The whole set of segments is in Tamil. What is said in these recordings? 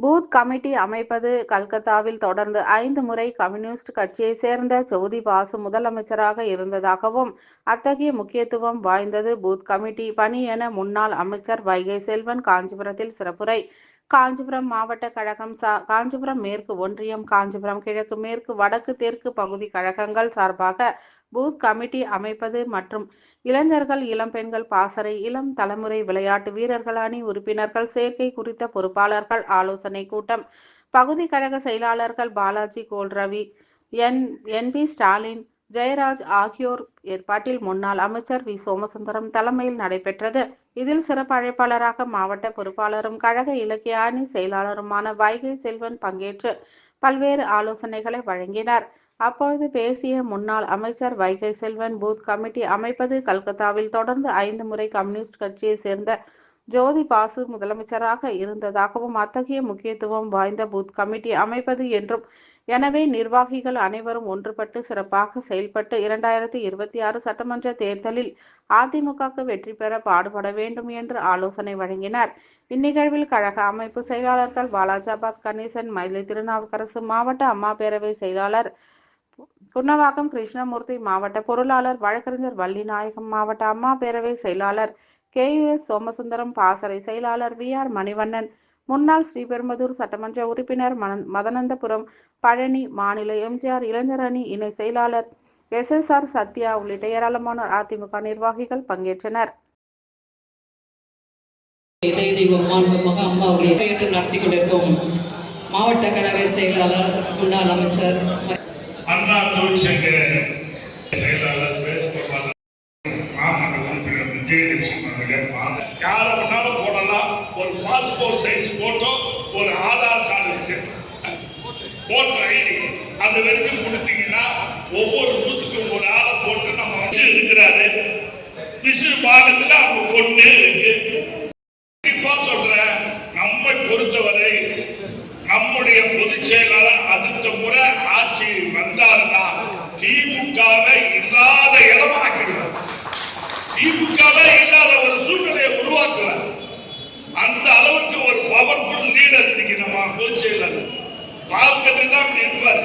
பூத் கமிட்டி அமைப்பது கல்கத்தாவில் தொடர்ந்து ஐந்து முறை கம்யூனிஸ்ட் கட்சியை சேர்ந்த ஜோதி பாசு முதலமைச்சராக இருந்ததாகவும் அத்தகைய முக்கியத்துவம் வாய்ந்தது பூத் கமிட்டி பணி என முன்னாள் அமைச்சர் வைகை செல்வன் காஞ்சிபுரத்தில் சிறப்புரை. காஞ்சிபுரம் மாவட்ட கழகம் சா காஞ்சிபுரம் மேற்கு ஒன்றியம் காஞ்சிபுரம் கிழக்கு மேற்கு வடக்கு தெற்கு பகுதி கழகங்கள் சார்பாக பூத் கமிட்டி அமைப்பது மற்றும் இளைஞர்கள் இளம்பெண்கள் பாசறை இளம் தலைமுறை விளையாட்டு வீரர்கள் அணி உறுப்பினர்கள் சேர்க்கை குறித்த பொறுப்பாளர்கள் ஆலோசனை கூட்டம் பகுதி கழக செயலாளர்கள் பாலாஜி கோல் ரவி என் என் பி ஸ்டாலின் ஜெயராஜ் ஆகியோர் ஏற்பாட்டில் முன்னாள் அமைச்சர் வி சோமசுந்தரம் தலைமையில் நடைபெற்றது. இதில் சிறப்பு அழைப்பாளராக மாவட்ட பொறுப்பாளரும் கழக இலக்கிய அணி செயலாளருமான வைகை செல்வன் பங்கேற்று பல்வேறு ஆலோசனைகளை வழங்கினார். அப்பொழுது பேசிய முன்னாள் அமைச்சர் வைகை செல்வன் பூத் கமிட்டி அமைப்பது கல்கத்தாவில் தொடர்ந்து ஐந்து முறை கம்யூனிஸ்ட் கட்சியை சேர்ந்த ஜோதி பாசு முதலமைச்சராக இருந்ததாகவும் அத்தகைய முக்கியத்துவம் வாய்ந்த பூத் கமிட்டி அமைப்பது என்றும் எனவே நிர்வாகிகள் அனைவரும் ஒன்றுபட்டு சிறப்பாக செயல்பட்டு இரண்டாயிரத்தி இருபத்தி ஆறு சட்டமன்ற தேர்தலில் அதிமுகக்கு வெற்றி பெற பாடுபட வேண்டும் என்று ஆலோசனை வழங்கினார். இந்நிகழ்வில் கழக அமைப்பு செயலாளர்கள் வாலாஜாபாத் கணேசன் மயிலை திருநாவுக்கரசு மாவட்ட அம்மா பேரவை செயலாளர் குன்னவாக்கம் கிருஷ்ணமூர்த்தி மாவட்ட பொருளாளர் வழக்கறிஞர் வள்ளிநாயகம் மாவட்ட அம்மா பேரவை செயலாளர் கே. எஸ். சோமசுந்தரம் பாசறை செயலாளர் வி. ஆர். மணிவண்ணன் முன்னாள் ஸ்ரீபெரும்புதூர் சட்டமன்ற உறுப்பினர் மன- மதனந்தபுரம் பழனி மாநில எம்ஜிஆர் இளைஞர் அணி இணை செயலாளர் எஸ். எஸ். ஆர். சத்யா உள்ளிட்ட ஏராளமான அதிமுக நிர்வாகிகள் பங்கேற்றனர். இதய தெய்வம் நடத்தி கொண்டிருக்கும் மாவட்ட கழக செயலாளர் முன்னாள் அமைச்சர் அண்ணா தொழிற்சங்க செயலாளர் வேட்பாளர் மாமன்ற உறுப்பினர் விஜயலட்சுமி அவர்கள் வாங்க. யாரை வேணாலும் போடலாம். ஒரு பாஸ்போர்ட் சைஸ் போட்டோ ஒரு ஆதார் கார்டு வச்சு ஓட்டர் ஐடி அது வரைக்கும் கொடுத்தீங்கன்னா ஒவ்வொரு பூத்துக்கும் ஒரு ஆளை போட்டு நம்ம வச்சு இருக்கிறாரு விசு பாகத்துல அவங்க பொண்ணு இருக்கு. திமுகவை இல்லாத இடமாக்கிடுவார் திமுகவே இல்லாத ஒரு சூழ்நிலையை உருவாக்குவார். அந்த அளவுக்கு ஒரு பவர்ஃபுல் லீடர் இன்னைக்கு நம்ம பொதுச் பார்க்கறது தான் இருப்பார்.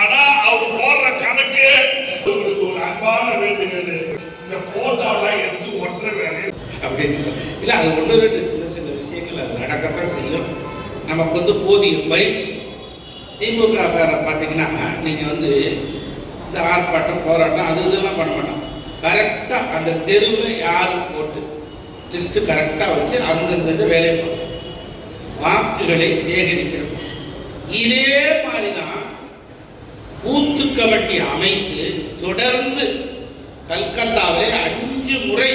ஆனா அவர் போடுற கணக்கு உங்களுக்கு ஒரு அன்பான வேண்டுகிறது இந்த போட்டோலாம் எடுத்து ஒற்ற வேலை அப்படின்னு சொல்லி இல்லை அது ஒன்று ரெண்டு சின்ன சின்ன விஷயங்கள் அது நடக்கத்தான் செய்யும். நமக்கு வந்து போதிய பயிற்சி. திமுக பார்த்தீங்கன்னா நீங்கள் வந்து இந்த ஆர்ப்பாட்டம் போராட்டம் அது இதெல்லாம் பண்ண மாட்டோம். கரெக்டாக அந்த தெருவில் யார் போட்டு லிஸ்ட்டு கரெக்டாக வச்சு அந்தந்த இது வேலையை பார்ப்போம் வாக்குகளை சேகரிக்கிறோம். இதே மாதிரி தான் பூத்து கமிட்டி அமைத்து தொடர்ந்து கல்கத்தாவிலே அஞ்சு முறை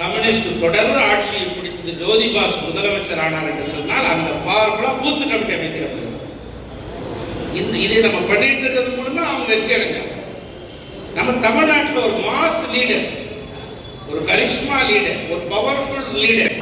கம்யூனிஸ்ட் தொடர்ந்து ஆட்சியை பிடித்தது ஜோதிபாஸ் முதலமைச்சர் ஆனார் என்று சொன்னால் அந்த ஃபார்முலா பூத்து கமிட்டி அமைக்கிறது இந்த இதை நம்ம பண்ணிட்டு இருக்கிறது மூலமா தான் அவங்க வெற்றி அடைஞ்சாங்க. நம்ம தமிழ்நாட்டில் ஒரு மாஸ் லீடர் ஒரு கரிஷ்மா லீடர் ஒரு பவர்ஃபுல் லீடர்